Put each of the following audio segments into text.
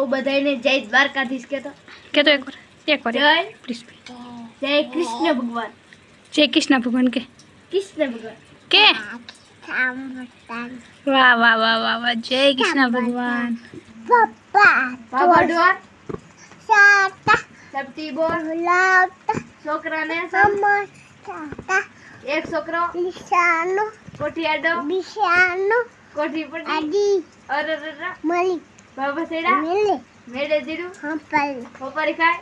બધાને જય દ્વારકાધીશ કહેતો. કે તો એક વાર જય પ્લીઝ જય કૃષ્ણ ભગવાન. જય કૃષ્ણ ભગવાન કે. કૃષ્ણ ભગવાન. કે? વાહ વાહ વાહ વાહ વાહ. જય કૃષ્ણ ભગવાન. છોકરાને સમ એક છોકરો. કોઠી આડો. કોઠી પડી. અરે રે બાબા સેડા મેળે જીરું? પપરી ખાય?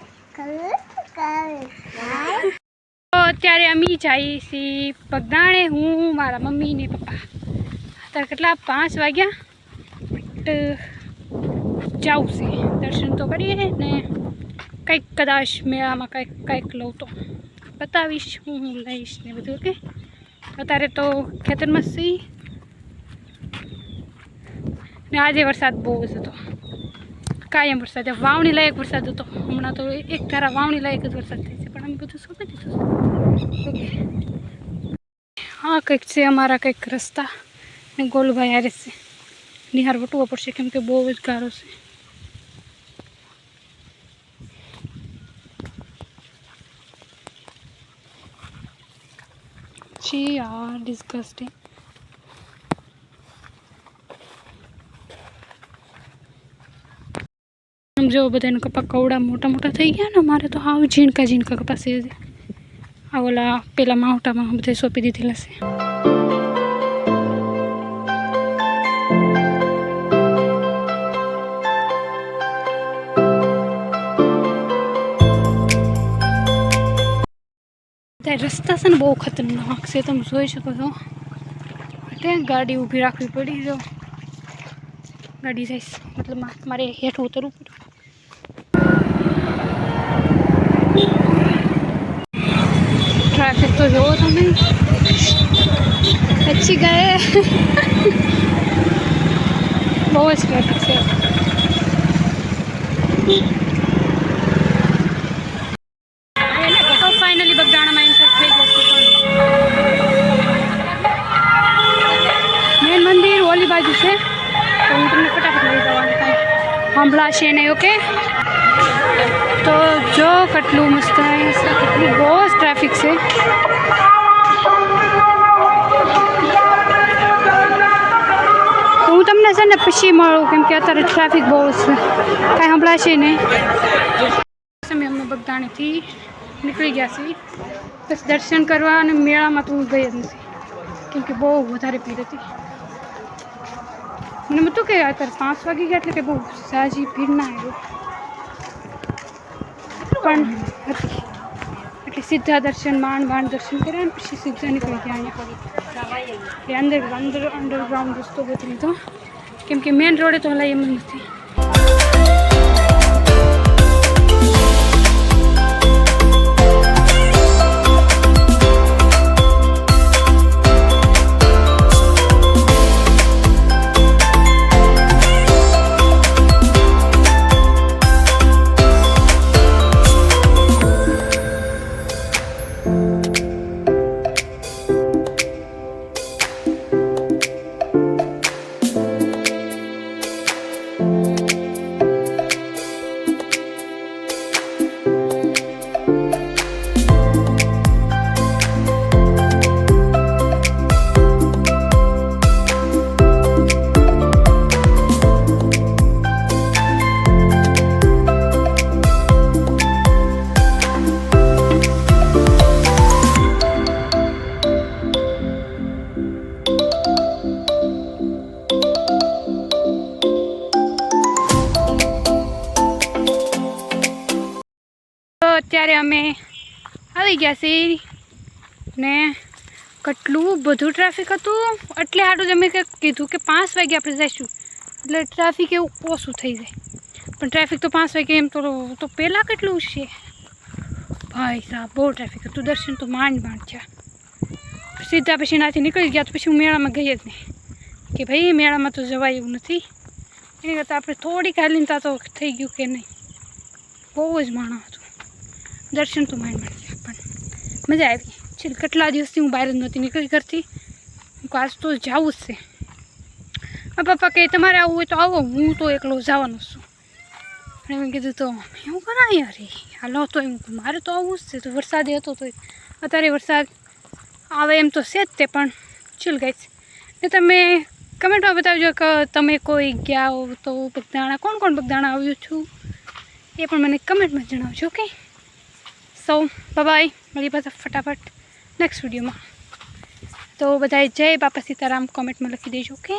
તો અત્યારે અમે જઈએ છીએ પગદાણે હું મારા મમ્મી ને પપ્પા. અત્યારે કેટલા? પાંચ વાગ્યા. બટ જાઉં છે. દર્શન તો કરીએ ને કંઈક કદાચ મેળામાં કંઈક કંઈક લઉં તો. બતાવીશ હું હું લઈશ ને બધું ઓકે? અત્યારે તો ખેતરમાં સી છીએ ને આજે વરસાદ બહુ જ હતો. કાયમ વરસાદ વાવણી લાયક વરસાદ હતો. હમણાં તો એક ધારા વાવણી લાયક જ વરસાદ થાય છે. પણ અમે બધું શું દીધું હા, કંઈક છે અમારા કંઈક રસ્તા. ને ગોલભાઈ હારે છે. નિહાર વટવો પડશે કેમ કે બહુ જ ગારો છે. જી આર ડિસ્ગસ્ટિંગ જો બધાને કપા કવડા મોટા મોટા થઈ ગયા ને, મારે તો હાવ ઝીણકા ઝીણકા કપાસ છે આ ઓલા પેલા માવટામાં બધે સોંપી દીધેલા છે. રસ્તા છે ને બહુ ખતરનાક છે, તમે જોઈ શકો છો. ત્યાં ગાડી ઊભી રાખવી પડી જો ગાડી જઈશ મતલબ મારે હેઠ ઉતરવું પડ્યું ટ્રાફિક તો જોવો તમે. પછી ગયે. બહુ જ ટ્રાફિક છે. ફાઇનલી બગદાણામાં એન્ટર થઈ ગયો મેન મંદિર ઓલી બાજુ છે. તો હું તમને ફટાફટ લઈ જવાનું કાંઈ. સાંભળાશે નહીં ઓકે તો જો કેટલું મસ્ત કેટલું બહુ જ ટ્રાફિક છે. હું તમને છે ને પછી મળું, કેમ કે અત્યારે ટ્રાફિક બહુ છે. કાંઈ સંભળાશે નહીં. અમે અમને બગદાણીથી નીકળી ગયા છીએ. બસ દર્શન કરવા અને મેળામાં તો હું ગઈ જ નથી, કેમ કે બહુ વધારે ભીડ હતી. મને હતું કે અત્યારે પાંચ વાગી ગયા એટલે કે બહુ સાજી ભીડ ના આવી. પણ હતી એટલે સીધા દર્શન, માંડ માંડ દર્શન કર્યા ને પછી સીધા નીકળી ગયા અહીંયા. એ અંદર અંદર અંડરગ્રાઉન્ડ રસ્તો બધી લીધો કેમ કે મેઇન રોડે તો હલાય એમ નથી. તો અત્યારે અમે આવી ગયા છીએ ને કેટલું બધું ટ્રાફિક હતું. એટલે સારું જ અમે કીધું કે પાંચ વાગે આપણે જઈશું. એટલે ટ્રાફિક એવું ઓછું થઈ જાય. પણ ટ્રાફિક તો પાંચ વાગે એમ તો તો પહેલાં કેટલું છે? ભાઈ સાહેબ, બહુ ટ્રાફિક હતું. દર્શન તો માંડ માંડ છે સીધા પછી નાથી નીકળી ગયા તો પછી હું મેળામાં ગઈ જ નહીં. કે ભાઈ મેળામાં તો જવાય એવું નથી. એની કરતાં આપણે થોડીક હાલીનતા તો થઈ ગયું કે નહીં. બહુ જ માણસ હતું. દર્શન તો માંડ માંડ ગયા પણ મજા આવી. છેલ્લે કેટલા દિવસથી હું બહાર જ નહોતી નીકળી ઘરથી. હું આજ તો જવું જ છે. આ પપ્પા કહે, તમારે આવવું હોય તો આવો, હું તો એકલો જવાનો છું. અને મેં કીધું, તો એવું કરાય એ. હાલો તો એમ મારે તો આવવું જ છે. તો વરસાદે હતો તો અત્યારે વરસાદ આવે એમ તો છે જ તે, પણ ચીલ ગાઈશ ને તમે કમેન્ટમાં બતાવજો કે તમે કોઈ ગયા હો તો પગદાણા કોણ કોણ પગદાણા આવ્યું છું? એ પણ મને કમેન્ટમાં જણાવજો ઓકે સો બાય મારી બધા ફટાફટ નેક્સ્ટ વિડીયોમાં તો બધાએ જય બાપા સીતારામ. કોમેન્ટમાં લખી દેજો ઓકે